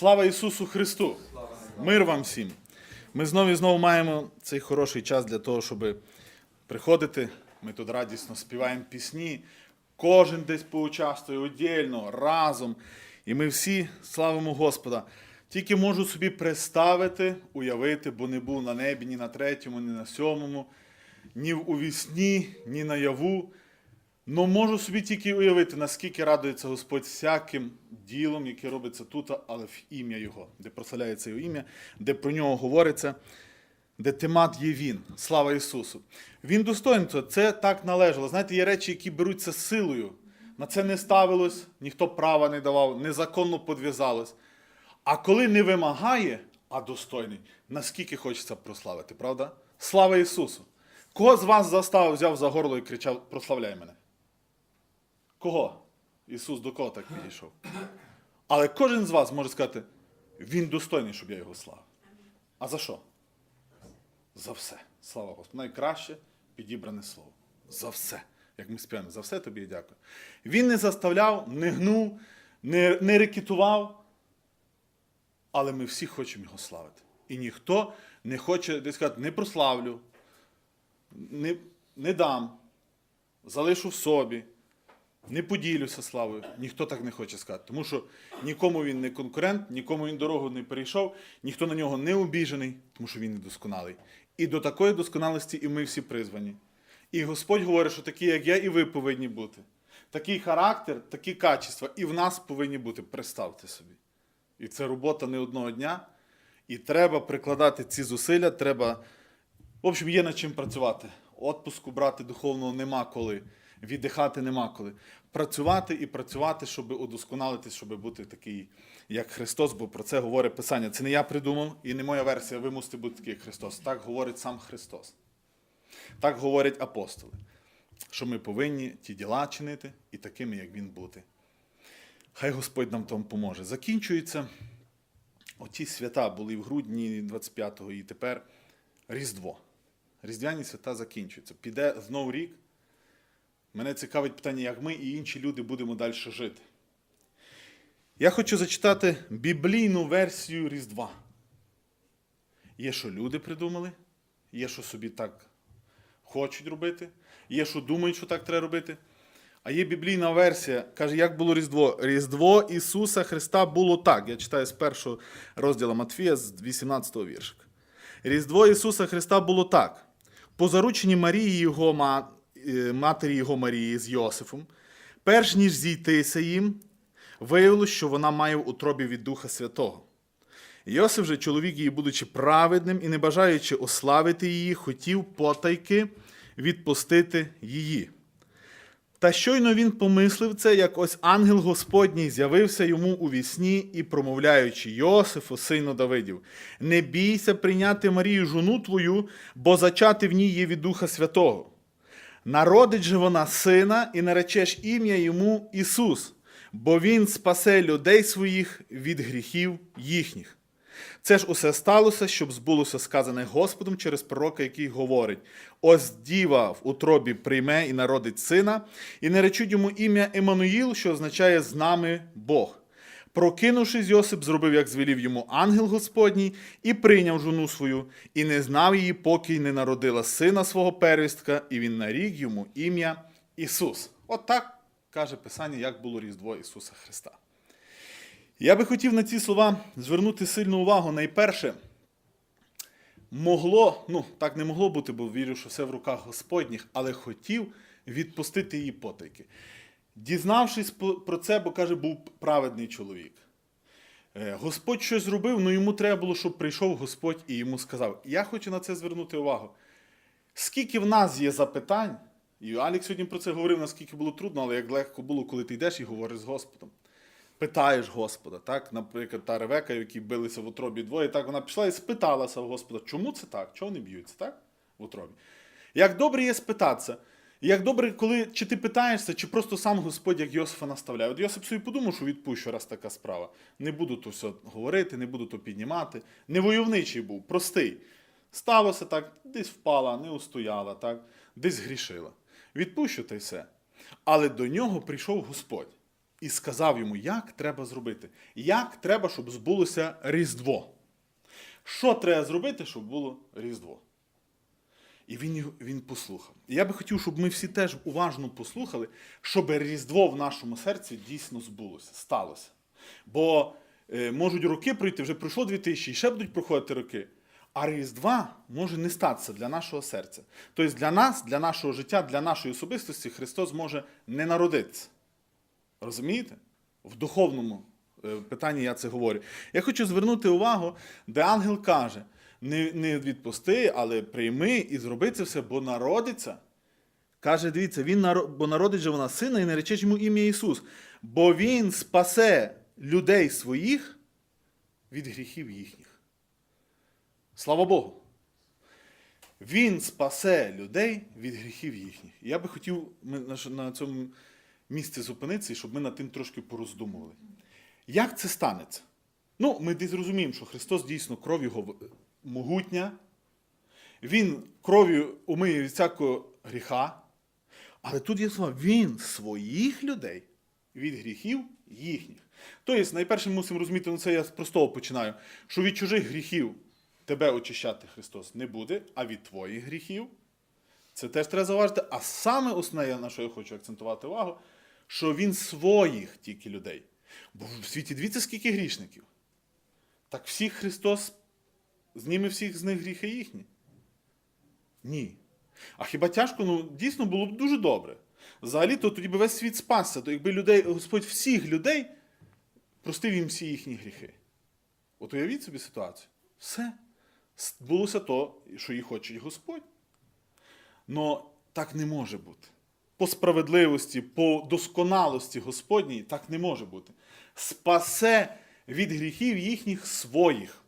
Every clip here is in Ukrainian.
Слава Ісусу Христу! Мир вам всім! Ми знову і знову маємо цей хороший час для того, щоб приходити. Ми тут радісно співаємо пісні. Кожен десь поучаствує віддільно, разом. І ми всі славимо Господа. Тільки можу собі представити, уявити, бо не був на небі ні на третьому, ні на сьомому, ні у вісні, ні наяву. Ну, можу собі тільки уявити, наскільки радується Господь всяким ділом, яке робиться тут, але в ім'я Його, де прославляється Його ім'я, де про нього говориться, де темат є Він. Слава Ісусу. Він достойний цього, це так належало. Знаєте, є речі, які беруться силою. На це не ставилось, ніхто права не давав, незаконно подв'язалось. А коли не вимагає, а достойний, наскільки хочеться прославити, правда? Слава Ісусу! Кого з вас заставив, взяв за горло і кричав, прославляй мене? Кого? Ісус до кого так підійшов? Але кожен з вас може сказати, Він достойний, щоб я його славив. А за що? За все. Слава Господу. Найкраще підібране слово. За все. Як ми співаємо, за все тобі дякую. Він не заставляв, не гнув, не, не рекетував, але ми всі хочемо його славити. І ніхто не хоче десь сказати, не прославлю, не, не дам, залишу в собі, не поділюся славою. Ніхто так не хоче сказати. Тому що нікому він не конкурент, нікому він дорогу не перейшов, ніхто на нього не обіжений, тому що він недосконалий. І до такої досконалості і ми всі призвані. І Господь говорить, що такі, як я, і ви повинні бути. Такий характер, такі качества і в нас повинні бути. Представте собі. І це робота не одного дня. І треба прикладати ці зусилля, треба. В общем, є над чим працювати. Отпуску брати духовного нема коли, віддихати нема коли. Працювати і працювати, щоб удосконалитись, щоб бути такий, як Христос, бо про це говорить Писання. Це не я придумав і не моя версія, ви мусите бути такий, як Христос. Так говорить сам Христос. Так говорять апостоли, що ми повинні ті діла чинити і такими, як Він бути. Хай Господь нам тому поможе. Закінчується. Оті свята були в грудні 25-го і тепер Різдво. Різдвяні свята закінчуються. Піде знов рік. Мене цікавить питання, як ми і інші люди будемо далі жити. Я хочу зачитати біблійну версію Різдва. Є, що люди придумали, є, що собі так хочуть робити, є, що думають, що так треба робити. А є біблійна версія, каже, як було Різдво. Різдво Ісуса Христа було так. Я читаю з першого розділу Матфія, з 18-го віршика. Різдво Ісуса Христа було так. По зарученні Марії, його матері його Марії з Йосифом, перш ніж зійтися їм, виявилось, що вона має в утробі від Духа Святого. Йосиф же, чоловік її, будучи праведним і не бажаючи ославити її, хотів потайки відпустити її. Та щойно він помислив це, як ось ангел Господній з'явився йому у вісні і, промовляючи Йосифу, сину Давидів, не бійся прийняти Марію жону твою, бо зачати в ній є від Духа Святого. Народить же вона сина, і наречеш ім'я йому Ісус, бо Він спасе людей своїх від гріхів їхніх. Це ж усе сталося, щоб збулося сказане Господом через пророка, який говорить: ось діва в утробі прийме і народить сина, і наречуть йому ім'я Еммануїл, що означає з нами Бог. Прокинувшись, Йосип зробив, як звелів йому ангел Господній, і прийняв жону свою, і не знав її, поки й не народила сина свого первістка, і він нарік йому ім'я Ісус. От так каже Писання, як було Різдво Ісуса Христа. Я би хотів на ці слова звернути сильну увагу. Найперше, могло, ну так не могло бути, бо вірю, що все в руках Господніх, але хотів відпустити її потайки. Дізнавшись про це, бо каже, був праведний чоловік. Е, Господь щось зробив, але йому треба було, щоб прийшов Господь і йому сказав. Я хочу на це звернути увагу. Скільки в нас є запитань, і Алік сьогодні про це говорив, наскільки було трудно, але як легко було, коли ти йдеш і говориш з Господом питаєш Господа. Так? Наприклад, та Ревека, які билися в утробі двоє, так вона пішла і спиталася у Господа, чому це так? Чого вони б'ються, так? В утробі. Як добре є спитатися, як добре, коли чи ти питаєшся, чи просто сам Господь як Йосифа наставляє. От Йосип собі подумав, що відпущу, раз така справа. Не буду то все говорити, не буду то піднімати. Не войовничий був, простий. Сталося так, десь впала, не устояла, так? десь грішила. Відпущу та й все. Але до нього прийшов Господь. і сказав йому, як треба зробити, як треба, щоб збулося Різдво. Що треба зробити, щоб було Різдво? І він, він послухав. І я би хотів, щоб ми всі теж уважно послухали, щоб Різдво в нашому серці дійсно збулося, сталося. Бо е, можуть роки пройти, вже пройшло 2000, і ще будуть проходити роки. А Різдва може не статися для нашого серця. Тобто для нас, для нашого життя, для нашої особистості Христос може не народитися. Розумієте? В духовному е, питанні я це говорю. Я хочу звернути увагу, де ангел каже: не, не відпусти, але прийми і зроби це все, бо народиться. Каже, дивіться, він наро- бо народить же вона сина і нарече йому ім'я Ісус, бо Він спасе людей своїх від гріхів їхніх. Слава Богу! Він спасе людей від гріхів їхніх. Я би хотів на цьому місці зупинитися, щоб ми над тим трошки пороздумували. Як це станеться? Ну, ми десь зрозуміємо, що Христос дійсно кров його могутня, Він кров'ю умиє від всякого гріха. Але тут є слова, Він своїх людей від гріхів їхніх. Тобто, найперше ми мусимо розуміти, ну це я з простого починаю, що від чужих гріхів тебе очищати Христос не буде, а від твоїх гріхів. Це теж треба зауважити. А саме основне, на що я хочу акцентувати увагу, що він своїх тільки людей. Бо в світі дивіться, скільки грішників. Так всіх Христос зніме всіх з них гріхи їхні? Ні. А хіба тяжко, ну дійсно було б дуже добре. Взагалі, то тоді би весь світ спасся, то якби людей, Господь всіх людей простив їм всі їхні гріхи. От уявіть собі ситуацію. Все. Булося то, що і хоче Господь. Но так не може бути. По справедливості, по досконалості Господній так не може бути. Спасе від гріхів їхніх своїх.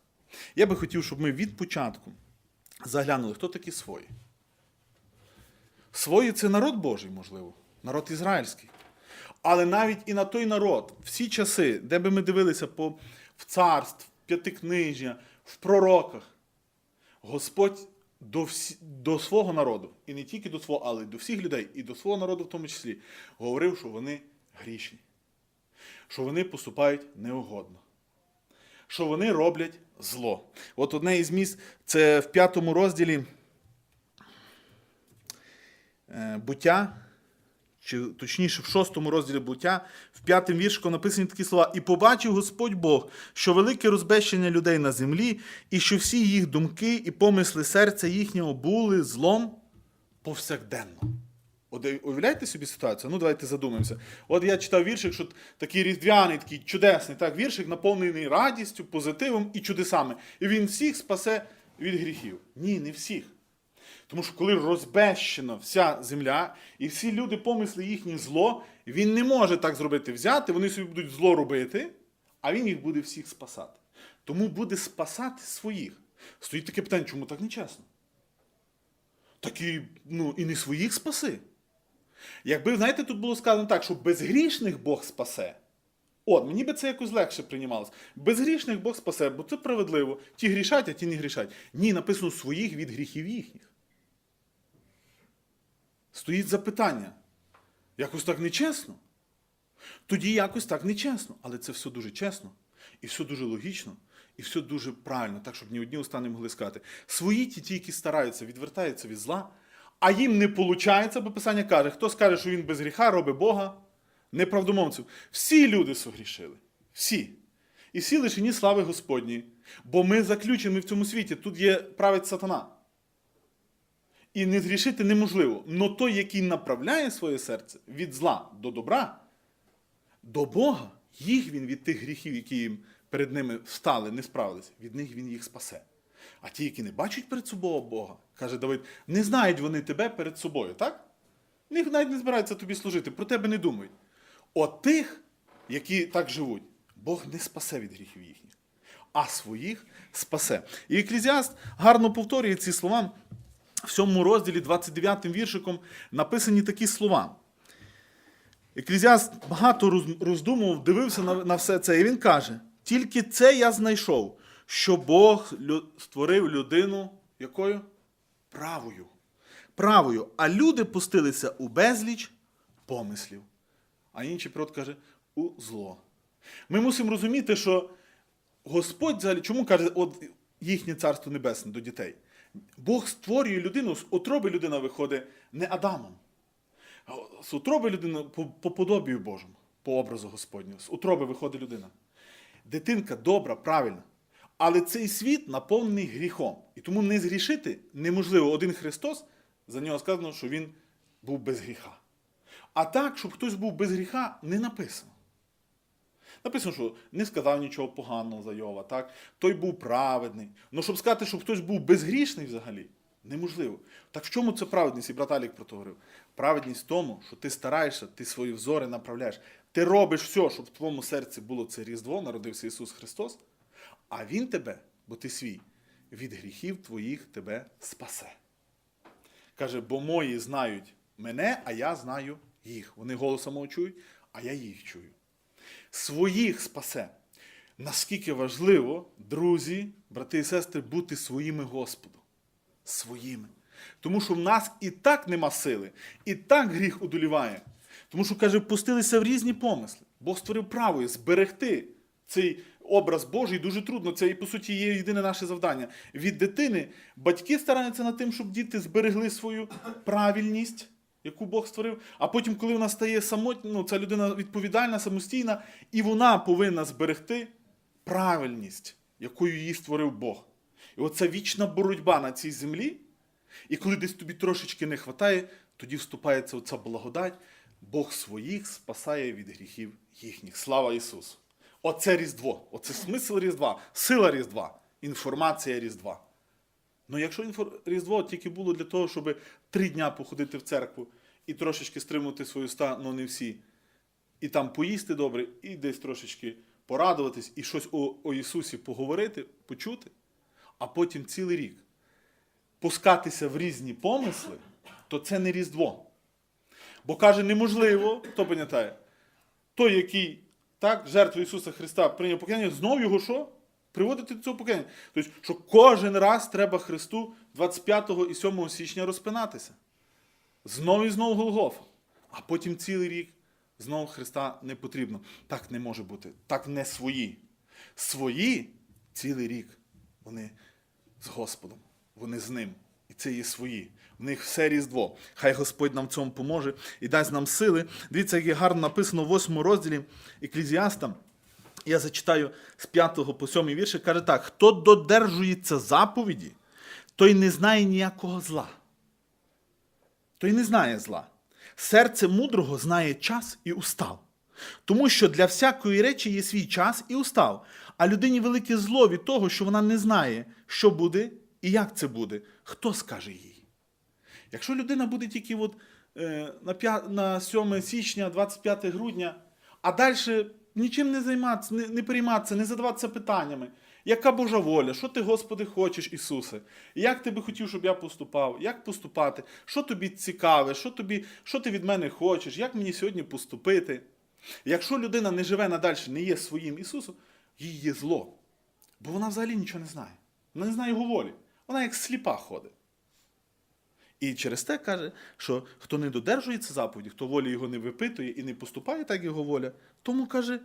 Я би хотів, щоб ми від початку заглянули, хто такі свої. Свої це народ Божий, можливо, народ ізраїльський. Але навіть і на той народ, всі часи, де би ми дивилися по, в царств, в п'ятикнижжя, в пророках, Господь до, всі, до свого народу, і не тільки до свого, але й до всіх людей, і до свого народу в тому числі, говорив, що вони грішні, що вони поступають неугодно, що вони роблять зло. От одне із місць, це в п'ятому розділі е, буття, чи точніше в шостому розділі буття, в п'ятому віршку написані такі слова: І побачив Господь Бог, що велике розбещення людей на землі, і що всі їх думки і помисли серця їхнього були злом повсякденно. От е, уявляєте собі ситуацію? Ну, давайте задумаємося. От я читав віршик, що такий різдвяний, такий чудесний, так, віршик наповнений радістю, позитивом і чудесами. І він всіх спасе від гріхів. Ні, не всіх. Тому що коли розбещена вся земля, і всі люди помисли їхнє зло, він не може так зробити, взяти, вони собі будуть зло робити, а він їх буде всіх спасати. Тому буде спасати своїх. Стоїть таке питання, чому так нечесно? Так і, ну, і не своїх спаси. Якби, знаєте, тут було сказано так, що безгрішних Бог спасе. От, мені би це якось легше приймалося. Безгрішних Бог спасе, бо це справедливо. Ті грішать, а ті не грішать. Ні, написано своїх від гріхів їхніх. Стоїть запитання. Якось так нечесно. Тоді якось так нечесно. Але це все дуже чесно, і все дуже логічно, і все дуже правильно, так, щоб ні одні уста не могли сказати. Свої ті, ті, які стараються, відвертаються від зла, а їм не виходить, бо Писання каже, хто скаже, що він без гріха робить Бога, неправдомовців. Всі люди согрішили. Всі. І всі лишені слави Господні. Бо ми заключені в цьому світі. Тут є править сатана. І не зрішити неможливо. Но той, який направляє своє серце від зла до добра, до Бога, їх він від тих гріхів, які їм перед ними встали, не справилися, від них він їх спасе. А ті, які не бачать перед собою Бога, каже Давид, не знають вони тебе перед собою, так? Них навіть не збираються тобі служити, про тебе не думають. От тих, які так живуть, Бог не спасе від гріхів їхніх, а своїх спасе. І Еклезіаст гарно повторює ці слова. В сьомому розділі, 29 віршиком, написані такі слова. Еклезіаст багато роздумував, дивився на все це, і він каже: тільки це я знайшов, що Бог створив людину якою? Правою. Правою. А люди пустилися у безліч помислів. А інший пророк каже: у зло. Ми мусимо розуміти, що Господь взагалі, чому каже, от їхнє царство небесне до дітей? Бог створює людину, з утроби людина виходить не Адамом. З утроби людина по, по подобію Божому, по образу Господнього. З утроби виходить людина. Дитинка добра, правильна. Але цей світ наповнений гріхом. І тому не згрішити неможливо. Один Христос, за нього сказано, що він був без гріха. А так, щоб хтось був без гріха, не написано. Написано, що не сказав нічого поганого за Йова, так? Той був праведний. Ну, щоб сказати, щоб хтось був безгрішний взагалі, неможливо. Так в чому це праведність? І брат Алік про то говорив. Праведність в тому, що ти стараєшся, ти свої взори направляєш. Ти робиш все, щоб в твоєму серці було це Різдво, народився Ісус Христос, а Він тебе, бо ти свій, від гріхів твоїх тебе спасе. Каже, бо мої знають мене, а я знаю їх. Вони голосом чують, а я їх чую. Своїх спасе. Наскільки важливо, друзі, брати і сестри, бути своїми Господу. Своїми. Тому що в нас і так нема сили, і так гріх одоліває. Тому що, каже, пустилися в різні помисли. Бог створив право зберегти цей образ Божий дуже трудно. Це і по суті є єдине наше завдання. Від дитини батьки стараються над тим, щоб діти зберегли свою правильність, яку Бог створив. А потім, коли вона стає самотня, ну, ця людина відповідальна, самостійна, і вона повинна зберегти правильність, якою її створив Бог. І оця вічна боротьба на цій землі. І коли десь тобі трошечки не вистачає, тоді вступається оця благодать. Бог своїх спасає від гріхів їхніх. Слава Ісусу! Оце Різдво, оце смисл Різдва, сила Різдва, інформація Різдва. Ну якщо. Різдво тільки було для того, щоб три дня походити в церкву і трошечки стримувати свою ста, ну не всі, і там поїсти добре, і десь трошечки порадуватись, і щось о, о Ісусі поговорити, почути, а потім цілий рік пускатися в різні помисли, то це не Різдво. Бо каже, неможливо, хто пам'ятає, той, який так, жертву Ісуса Христа прийняв покаяння, знов його що? Приводити до цього покаяння. Тобто, що кожен раз треба Христу 25 і 7 січня розпинатися. Знову і знову Голгофа. А потім цілий рік знову Христа не потрібно. Так не може бути. Так не свої. Свої цілий рік вони з Господом, вони з ним. І це є свої. В них все різдво. Хай Господь нам в цьому поможе і дасть нам сили. Дивіться, як гарно написано в 8 розділі Еклезіаста. Я зачитаю з 5 по 7 вірші. Каже так: хто додержується заповіді, той не знає ніякого зла. Той не знає зла. Серце мудрого знає час і устав. Тому що для всякої речі є свій час і устав. А людині велике зло від того, що вона не знає, що буде і як це буде. Хто скаже їй? Якщо людина буде тільки от, е, на, п'я- на 7 січня, 25 грудня, а далі нічим не займатися, не, не перейматися, не задаватися питаннями. Яка Божа воля? Що ти, Господи, хочеш, Ісусе? Як ти би хотів, щоб я поступав? Як поступати? Що тобі цікаве? Що, тобі, що ти від мене хочеш? Як мені сьогодні поступити? Якщо людина не живе надалі, не є своїм Ісусом, їй є зло. Бо вона взагалі нічого не знає. Вона не знає його волі. Вона як сліпа ходить. І через те каже, що хто не додержується заповіді, хто волі його не випитує і не поступає так його воля, тому каже,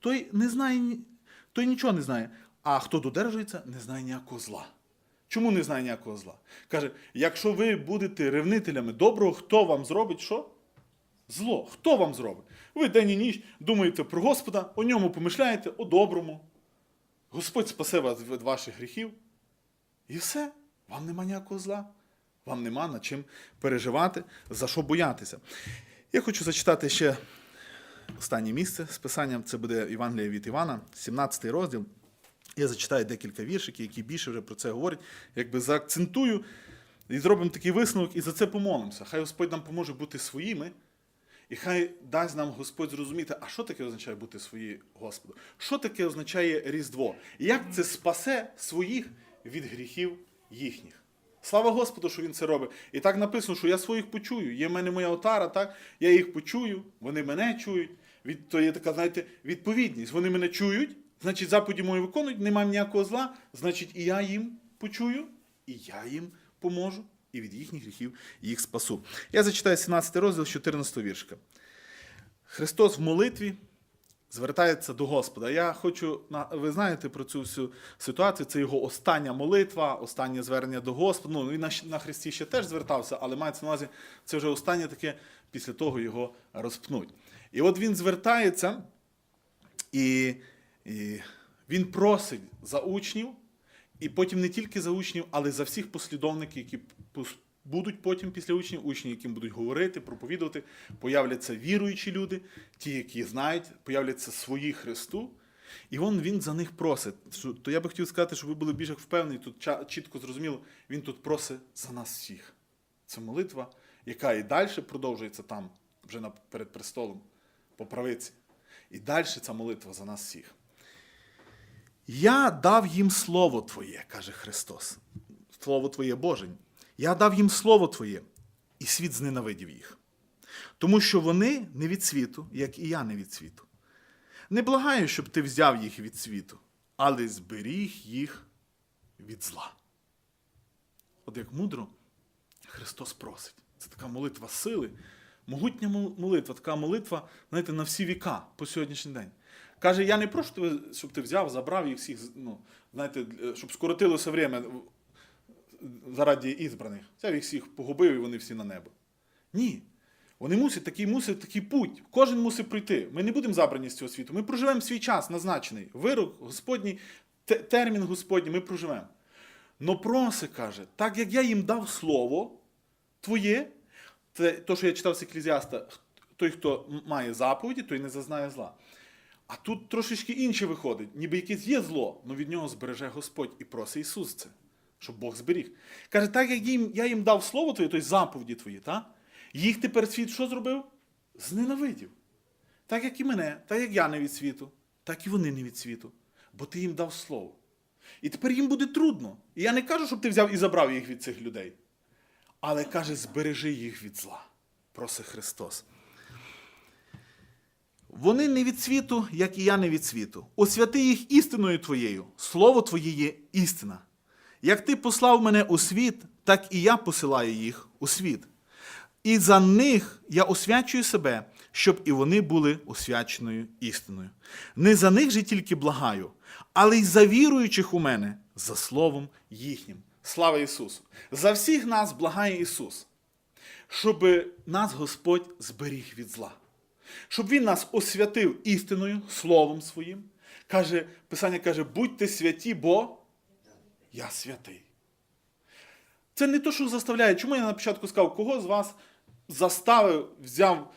той не знає, той нічого не знає. А хто додержується, не знає ніякого зла. Чому не знає ніякого зла? Каже, якщо ви будете ревнителями доброго, хто вам зробить що? Зло. Хто вам зробить? Ви день і ніч думаєте про Господа, о ньому помишляєте, о доброму. Господь спасе вас від ваших гріхів. І все, вам нема ніякого зла. Вам нема над чим переживати, за що боятися. Я хочу зачитати ще останнє місце з писанням. Це буде Євангелія від Івана, 17 розділ. Я зачитаю декілька віршиків, які більше вже про це говорять. Якби заакцентую і зробимо такий висновок, і за це помолимося. Хай Господь нам поможе бути своїми, і хай дасть нам Господь зрозуміти, а що таке означає бути свої Господу? Що таке означає Різдво? Як це спасе своїх від гріхів їхніх? Слава Господу, що він це робить. І так написано, що я своїх почую. Є в мене моя отара, так? Я їх почую, вони мене чують. Від, то є така, знаєте, відповідність. Вони мене чують, значить, заповіді мої виконують, немає ніякого зла, значить, і я їм почую, і я їм поможу, і від їхніх гріхів їх спасу. Я зачитаю 17 розділ 14 віршка. Христос в молитві звертається до Господа. Я хочу, ви знаєте про цю всю ситуацію, це його остання молитва, останнє звернення до Господа. Ну, він на, на Христі ще теж звертався, але мається на увазі, це вже останнє таке, після того його розпнуть. І от він звертається, і, і він просить за учнів, і потім не тільки за учнів, але за всіх послідовників, які будуть потім після учнів, учні, яким будуть говорити, проповідувати, появляться віруючі люди, ті, які знають, появляться свої Христу. І він, він за них просить. То я би хотів сказати, щоб ви були більш впевнені, тут чітко зрозуміло, він тут просить за нас всіх. Це молитва, яка і далі продовжується там, вже перед престолом, по правиці. І далі ця молитва за нас всіх. Я дав їм слово Твоє, каже Христос. Слово Твоє Божень. Я дав їм слово Твоє, і світ зненавидів їх. Тому що вони не від світу, як і я не від світу. Не благаю, щоб ти взяв їх від світу, але зберіг їх від зла. От як мудро Христос просить. Це така молитва сили, могутня молитва, така молитва, знаєте, на всі віка по сьогоднішній день. Каже, я не прошу тебе, щоб ти взяв, забрав їх всіх, ну, знаєте, щоб скоротилося время заради ізбраних. Взяв їх всіх погубив і вони всі на небо. Ні. Вони мусять такий мусить такий путь. Кожен мусить пройти. Ми не будемо забрані з цього світу. Ми проживемо свій час назначений. Вирок Господній, те- термін Господній, ми проживемо. Но проси, каже, так як я їм дав слово твоє, це то, що я читав з Еклезіаста, той, хто має заповіді, той не зазнає зла. А тут трошечки інше виходить, ніби якесь є зло, але від нього збереже Господь і просить Ісус це, щоб Бог зберіг. Каже, так як їм, я їм дав слово твоє, тобто заповіді твої, та? їх тепер світ що зробив? Зненавидів. Так як і мене, так як я не від світу, так і вони не від світу. Бо ти їм дав слово. І тепер їм буде трудно. І я не кажу, щоб ти взяв і забрав їх від цих людей. Але каже, збережи їх від зла. Просить Христос. Вони не від світу, як і я не від світу. Освяти їх істиною твоєю. Слово твоє є істина. Як ти послав мене у світ, так і я посилаю їх у світ. І за них я освячую себе, щоб і вони були освяченою істиною. Не за них же тільки благаю, але й за віруючих у мене, за словом їхнім. Слава Ісусу! За всіх нас благає Ісус, щоб нас Господь зберіг від зла, щоб Він нас освятив істиною, Словом Своїм. Каже, Писання каже, будьте святі, бо я святий. Це не то, що заставляє. Чому я на початку сказав, кого з вас заставив, взяв,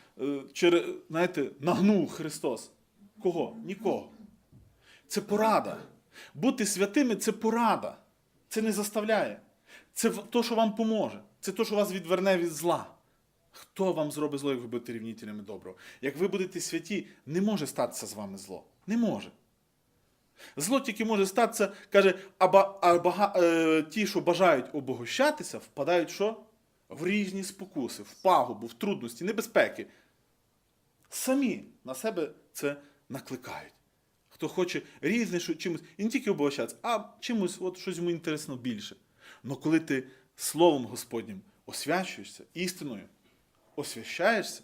е, знаєте, нагнув Христос? Кого? Нікого. Це порада. Бути святими це порада. Це не заставляє. Це те, що вам поможе. Це те, що вас відверне від зла. Хто вам зробить зло, як ви будете рівнітелями доброго? Як ви будете святі, не може статися з вами зло. Не може. Зло тільки може статися, каже, а, ба- а бага, е, ті, що бажають обогощатися, впадають що? В різні спокуси, в пагубу, в трудності, небезпеки. Самі на себе це накликають. Хто хоче різне що, чимось, і не тільки обогащатися, а чимось, от щось йому інтересно більше. Но коли ти Словом Господнім освячуєшся, істиною освящаєшся,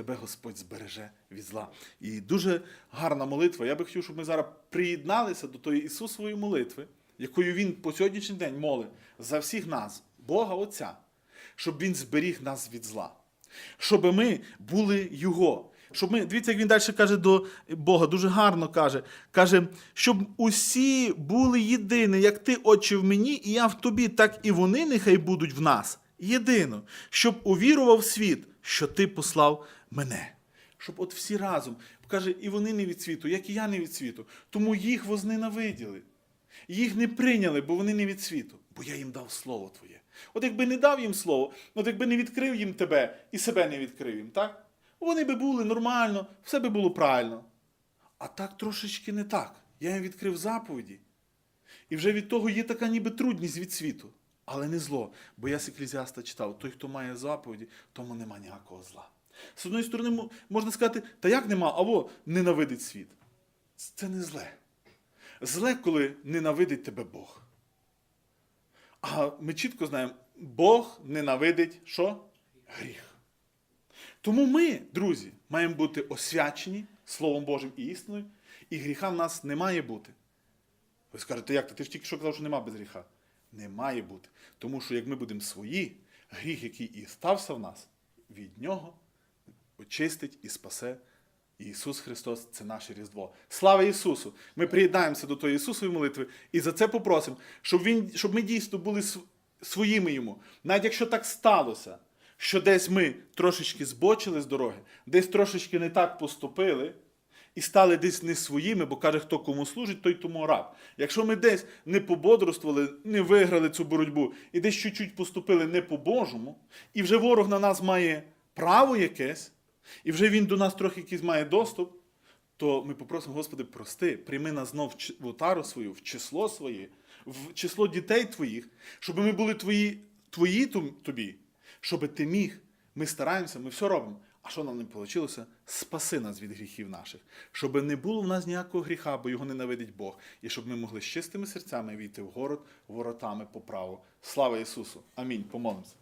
тебе Господь збереже від зла. І дуже гарна молитва. Я би хотів, щоб ми зараз приєдналися до тої Ісусової молитви, якою Він по сьогоднішній день молить за всіх нас, Бога Отця, щоб Він зберіг нас від зла, щоб ми були Його. Щоб ми, дивіться, як він далі каже до Бога, дуже гарно каже. Каже, щоб усі були єдині, як ти, Отче, в мені, і я в тобі, так і вони нехай будуть в нас. Єдино, щоб увірував світ, що ти послав мене. Щоб от всі разом, каже, і вони не від світу, як і я не від світу. Тому їх возненавиділи. Їх не прийняли, бо вони не від світу, бо я їм дав слово твоє. От якби не дав їм слово, от якби не відкрив їм тебе і себе не відкрив їм, так? Вони би були нормально, все би було правильно. А так трошечки не так. Я їм відкрив заповіді. І вже від того є така ніби трудність від світу. Але не зло. Бо я з Еклезіаста читав: той, хто має заповіді, тому нема ніякого зла. З одної сторони, можна сказати, та як нема, або ненавидить світ. Це не зле. Зле, коли ненавидить тебе Бог. А ми чітко знаємо, Бог ненавидить що? Гріх. Тому ми, друзі, маємо бути освячені Словом Божим і істиною, і гріха в нас не має бути. Ви скажете, як? Ти ж тільки що казав, що нема без гріха. Не має бути. Тому що як ми будемо свої, гріх, який і стався в нас, від нього очистить і спасе Ісус Христос це наше Різдво. Слава Ісусу! Ми приєднаємося до тої Ісусової молитви і за це попросимо, щоб, він, щоб ми дійсно були своїми Йому. Навіть якщо так сталося, що десь ми трошечки збочили з дороги, десь трошечки не так поступили, і стали десь не своїми, бо каже, хто кому служить, той тому раб. Якщо ми десь не пободрствували, не виграли цю боротьбу і десь чуть-чуть поступили не по-божому, і вже ворог на нас має право якесь, і вже він до нас трохи якийсь має доступ, то ми попросимо, Господи, прости, прийми нас знов в отару свою, в число своє, в число дітей твоїх, щоб ми були твої, твої тобі, щоб ти міг. Ми стараємося, ми все робимо. А що нам не вийшло? Спаси нас від гріхів наших, щоб не було в нас ніякого гріха, бо його ненавидить Бог, і щоб ми могли з чистими серцями війти в город воротами по праву. Слава Ісусу! Амінь. Помолимося.